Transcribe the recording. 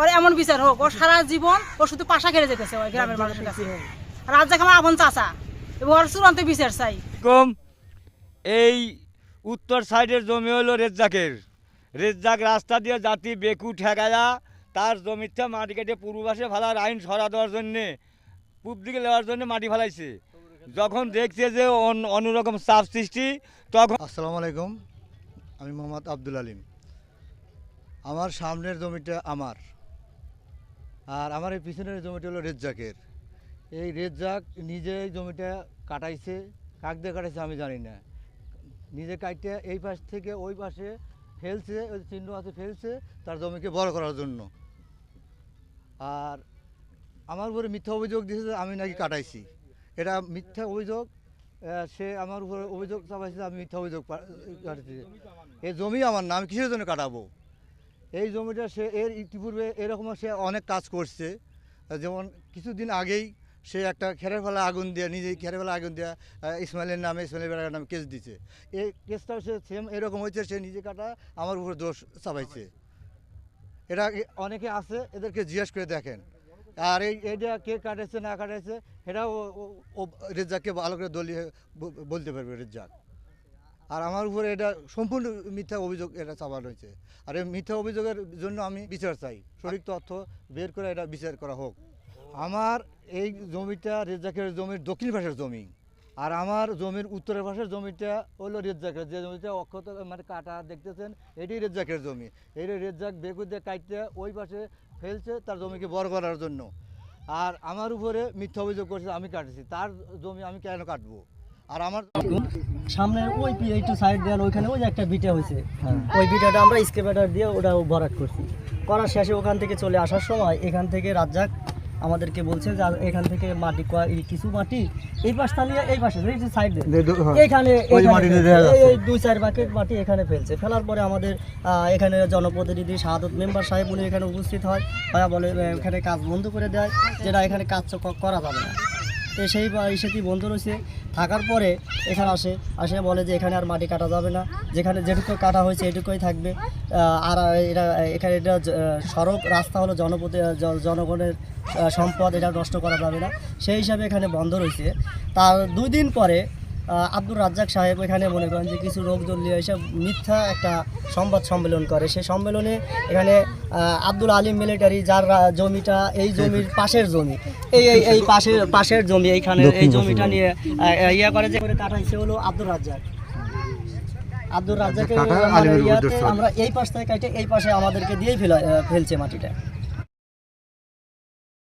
ওর এমন বিচার হোক ও সারা জীবন ও শুধু পাশা খেলে যেতেছে ওই গ্রামের মানুষের কাছে। রাজ্জাক আমার আপন চাচা এবং ওর চূড়ান্ত বিচার চাই। কম এই উত্তর সাইডের জমি হলো রেজ্জাকের। রেজ্জাক রাস্তা দিয়ে জাতি বেকু ঠেকায়া তার জমিতে মাটি কেটে পূর্ব পাশে ফেলার আইন সরা দেওয়ার জন্যে পূব দিকে নেওয়ার জন্য মাটি ফেলাইছে। যখন দেখছে যে অন- অন্যরকম চাপ সৃষ্টি তখন আসসালামু আলাইকুম আমি মোহাম্মদ আব্দুল আলিম। আমার সামনের জমিটা আমার। আর আমার এই পিছনের জমিটা হলো রেজ্জাকের এই রেজ্জাক নিজে জমিটা কাটাইছে। কাক দিয়ে কাটাইছে আমি জানি না। নিজে কাটতে এই পাশ থেকে ওই পাশে ফেলছে, ওই চিহ্ন আছে ফেলছে তার জমিকে বড় করার জন্য। আর আমার উপরে মিথ্যা অভিযোগ দিয়েছে যে আমি নাকি কাটাইছি। এটা মিথ্যা অভিযোগ সে আমার উপরে অভিযোগ চাপাইছে আমি মিথ্যা অভিযোগ কাটাচ্ছি এই জমি আমার নাম কিসের জন্য কাটাবো? এই জমিটা সে, এর ইতিপূর্বে এরকম সে অনেক কাজ করছে। যেমন কিছুদিন আগেই সে একটা খেরের ফেলা আগুন দিয়ে, নিজেই খেরের ফেলা আগুন দিয়ে ইসমাইলের নামে ইসমাইলের বেড়ার নামে কেস দিছে। এই কেসটাও সে সেম এরকম হয়েছে, সে নিজে কাটা, আমার উপরে দোষ চাপাইছে। এটা অনেকে আছে, এদেরকে জিজ্ঞেস করে দেখেন। আর এই এটা কে কাটাইছে না কাটাইছে সেটাও রেজ্জাককে ভালো করে দলীয় বলতে পারবে রেজ্জাক। আর আমার উপরে এটা সম্পূর্ণ মিথ্যা অভিযোগ এটা চাপানো হয়েছে। আর এই মিথ্যা অভিযোগের জন্য আমি বিচার চাই। সঠিক তথ্য বের করে এটা বিচার করা হোক। আমার এই জমিটা রেজ্জাকের জমির দক্ষিণ পাশের জমি। আর আমার জমির উত্তরের পাশের জমিটা হলো রেজ্জাকের। যে জমিটা অক্ষত মানে কাটা দেখতেছেন, এটি রেজ্জাকের জমি। এই রেজ্জাক বেগুন দিয়ে কাটতে ওই পাশে ফেলছে তার জমিকে বড় করার জন্য। আর আমার উপরে মিথ্যা অভিযোগ করছে, আমি কাটেছি। তার জমি আমি কেন কাটবো? আর আমার সামনের ওই একটু সাইড দেওয়াল ওইখানে ওই যে একটা বিটা হয়েছে ওই বিটাটা আমরা স্কেপেটার দিয়ে ওটা ভরাট করছি। করার শেষে ওখান থেকে চলে আসার সময় এখান থেকে রাজ্জাক আমাদেরকে বলছে যে এখান থেকে মাটি কিছু মাটি এই পাশ নিয়ে এই পাশে এই যে সাইড এখানে ওই এখানে। এই- দুই চার বাকেট মাটি এখানে ফেলছে। ফেলার পরে আমাদের এখানে জনপ্রতিনিধি শাহাদত মেম্বার সাহেব উনি এখানে উপস্থিত হয়। ভাইয়া বলে এখানে কাজ বন্ধ করে দেয় যেটা এখানে কাজ করা যাবে না। তো সেই সেটি বন্ধ রয়েছে। থাকার পরে এখানে আসে। আসে বলে যে এখানে আর মাটি কাটা যাবে না। যেখানে যেটুকু কাটা হয়েছে এটুকুই থাকবে। আর এটা, এখানে এটা সড়ক রাস্তা হলো জনপতি জনগণের সম্পদ, এটা নষ্ট করা যাবে না। সেই হিসাবে এখানে বন্ধ রয়েছে। তার দুদিন পরে আব্দুর রাজ্জাক সাহেব এখানে মনে করেন যে কিছু লোকজন নিয়ে এসে মিথ্যা একটা সংবাদ সম্মেলন করে। সেই সম্মেলনে এখানে আব্দুল আলিম মিলিটারি যার জমিটা এই জমির পাশের জমি এই এই এই পাশের পাশের জমি এইখানে এই জমিটা নিয়ে ইয়ে করে যে করে কাটাইছে হলো আব্দুর রাজ্জাক। আব্দুর রাজ্জাকের কাটা মানে। আমরা এই পাশ থেকে কাটে এই পাশে আমাদেরকে দিয়েই ফেলা ফেলছে মাটিটা।